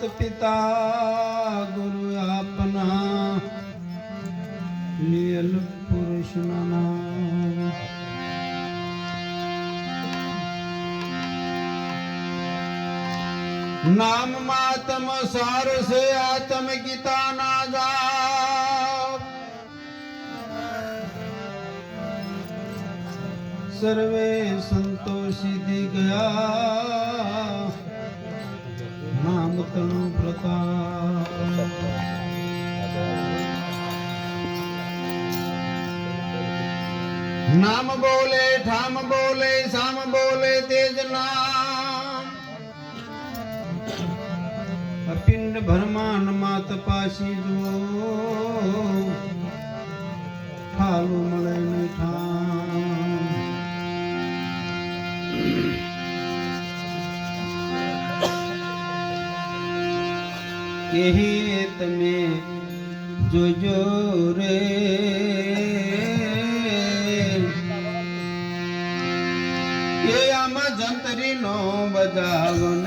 मात पिता, गुरु अपना। नियल पुरुष नाना। नाम मातम सार से आत्म गीता ना जा सर्वे संतोषी दी गया। તણુ પ્રતાપ નામ બોલે ઠામ બોલે, સામ બોલે, તેજ નામ. અપિંડ ભરમાન માત પાસી જો. ઠાલું મળે ને એહી તમે જોજો રે. એ આમાં જંતરીનો બજાવનારો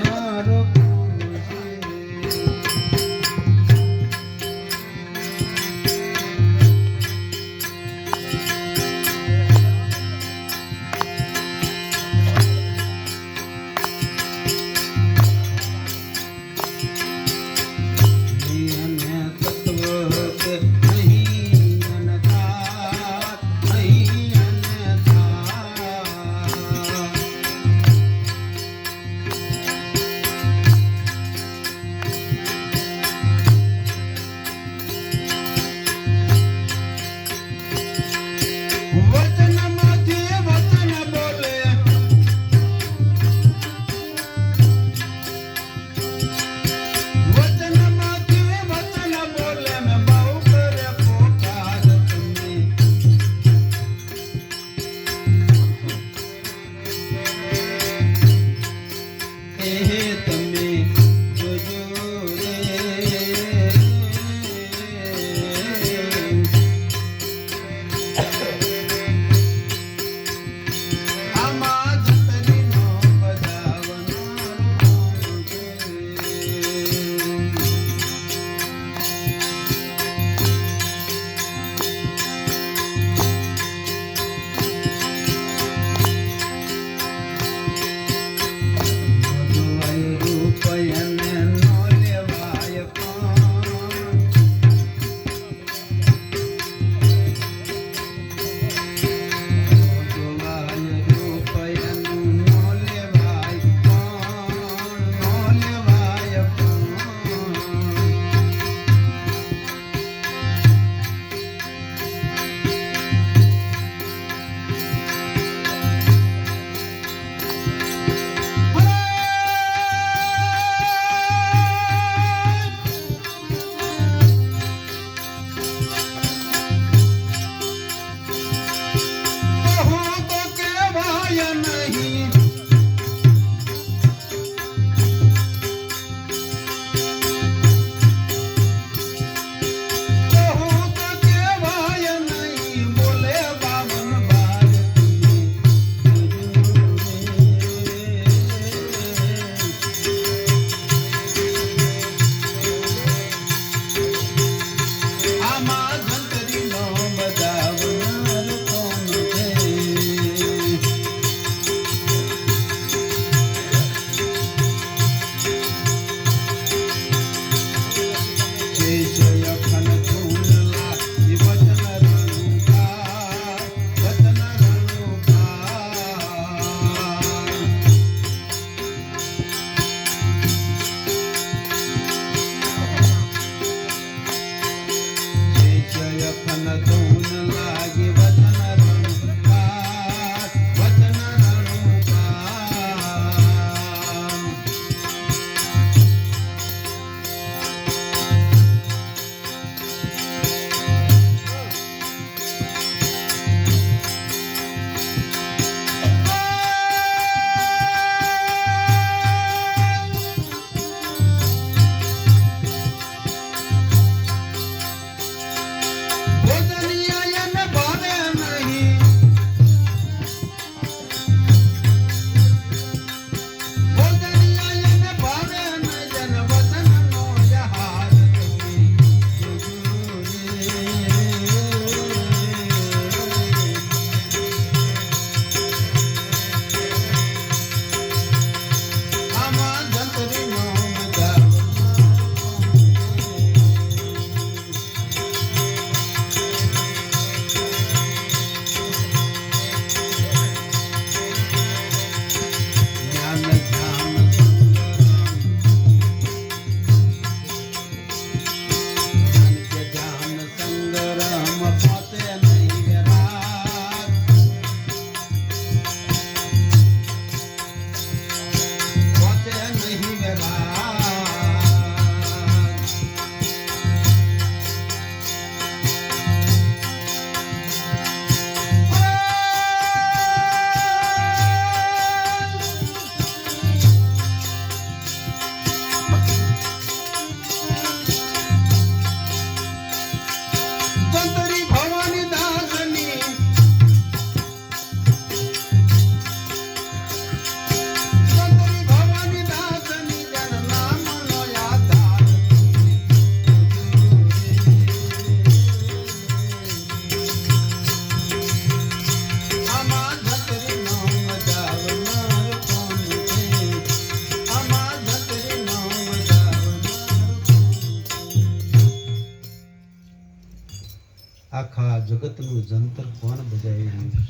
આખા જગતનું જંતર કોણ બજાવી રહ્યું છે?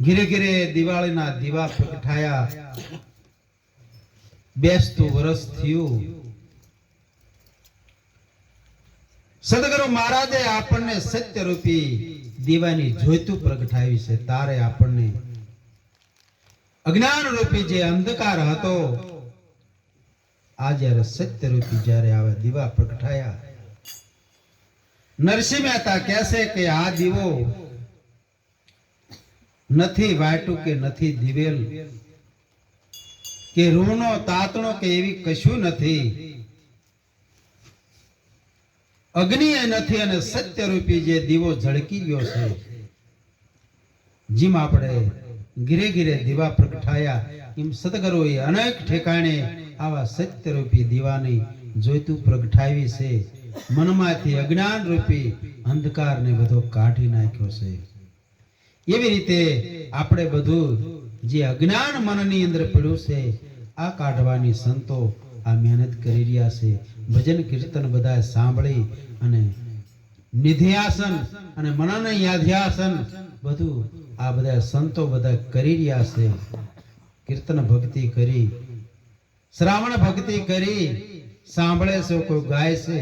ઘીરે ઘીરે દિવાળીના દીવા પ્રગટાયા. બેસતું વરસ થયું. સદગુરુ મહારાજે આપણને સત્ય રૂપી દીવાની જોઈતું પ્રગટાવી છે. તારે આપણને અજ્ઞાન રૂપી જે અંધકાર હતો આ જ્યારે સત્ય રૂપી જ્યારે આવા, દીવા પ્રગટાયા. નરસિંહ મહેતા કહેશે કે આ દીવો નથી વાટું કે નથી દિવેલ, કે રૂનો તાતણો કે એવી કશું નથી. અગ્નિ એ નથી અને સત્ય રૂપી જે દીવો ઝળકી ગયો છે, જેમ આપણે ઘીરે ગીરે દીવા પ્રગટાયા, એમ સદગુરુએ અનેક ઠેકાણે આવા સત્ય રૂપી દીવાની જોઈતું પ્રગટાવી છે. મનમાંથી અજ્ઞાન રૂપી અંધકારને બધો કાઢી નાખ્યો છે. એવી રીતે આપણે બધું જે અજ્ઞાન મનની અંદર પડ્યું છે, આ કાઢવાની સંતો આ મહેનત કરી રહ્યા છે. ભજન કીર્તન બધા સાંભળી અને નિધ્યાસન અને મનન યાધ્યાસન બધું આ બધા સંતો બધા કરી રહ્યા છે. કીર્તન ભક્તિ કરી શ્રાવણ ભક્તિ કરી સાંભળે છે, કોઈ ગાય છે.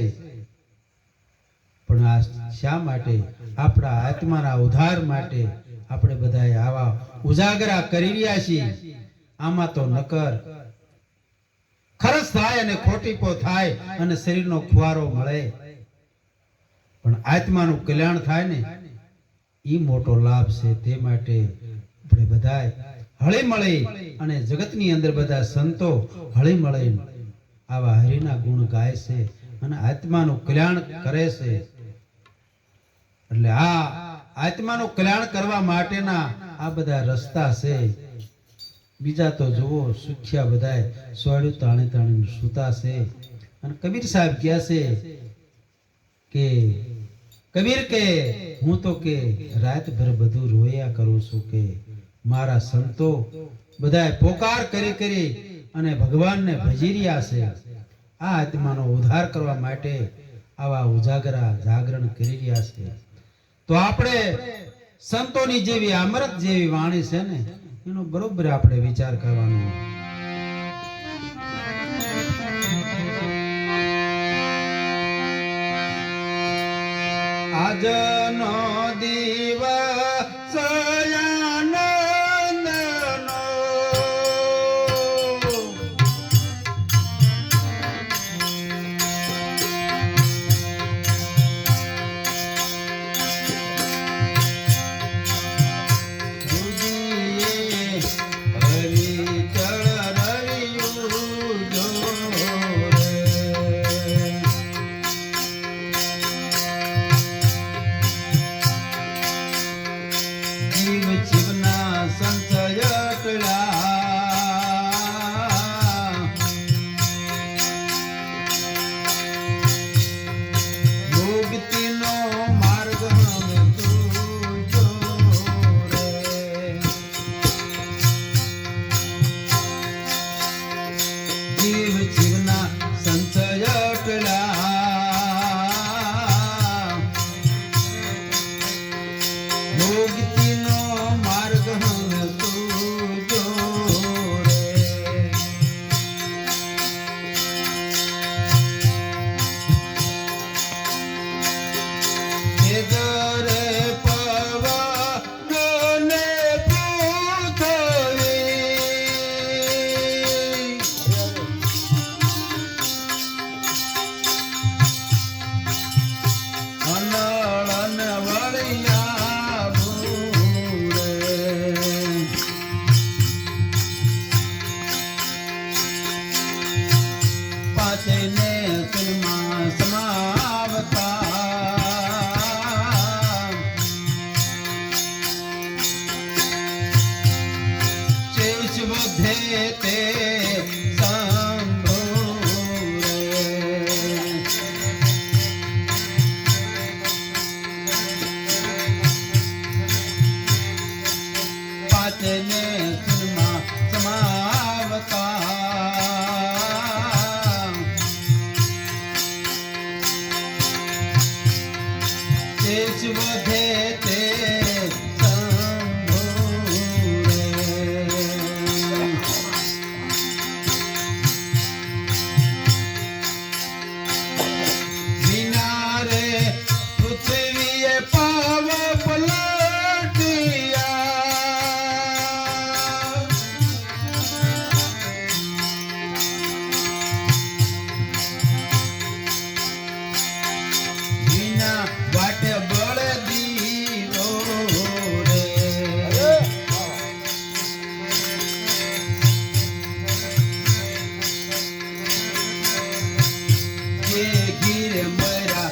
પણ આ શા માટે? આપણા આત્માના ઉધાર માટે આપણે બધાએ આવા ઉજાગરા કરી રહ્યા છીએ. આમાં તો નકર ખરસ થાય અને ખોટીપો થાય અને શરીરનો ખુવારો મળે. પણ આત્માનું કલ્યાણ થાય ને એ મોટો લાભ છે. તે માટે આપણે બધા હળી મળી અને જગતની અંદર બધા સંતો હળી મળી આવા હરિના ગુણ ગાય છે અને આત્માનું કલ્યાણ કરે છે. એટલે આ આત્માનું કલ્યાણ કરવા માટેના આ બધા રસ્તા છે. બીજા તો જુઓ, સુખ્યા બધાય સોડ્યું તાણે તાણી સૂતા છે. અને કબીર સાહેબ કહે છે કે, કબીર કે, હું તો કે રાતભર બધું રોયા કરું છું કે મારા સંતો બધાએ પોકાર કરી કરી અને ભગવાનને ભજી રહ્યા છે. આ આત્માનો ઉદ્ધાર કરવા માટે આવા ઉજાગરા જાગરણ કરી રહ્યા છે. તો આપણે સંતોની જેવી અમૃત જેવી વાણી છે ને, એનો બરોબર આપણે વિચાર કરવાનો. આજનો દિવસ ઘીર મરા.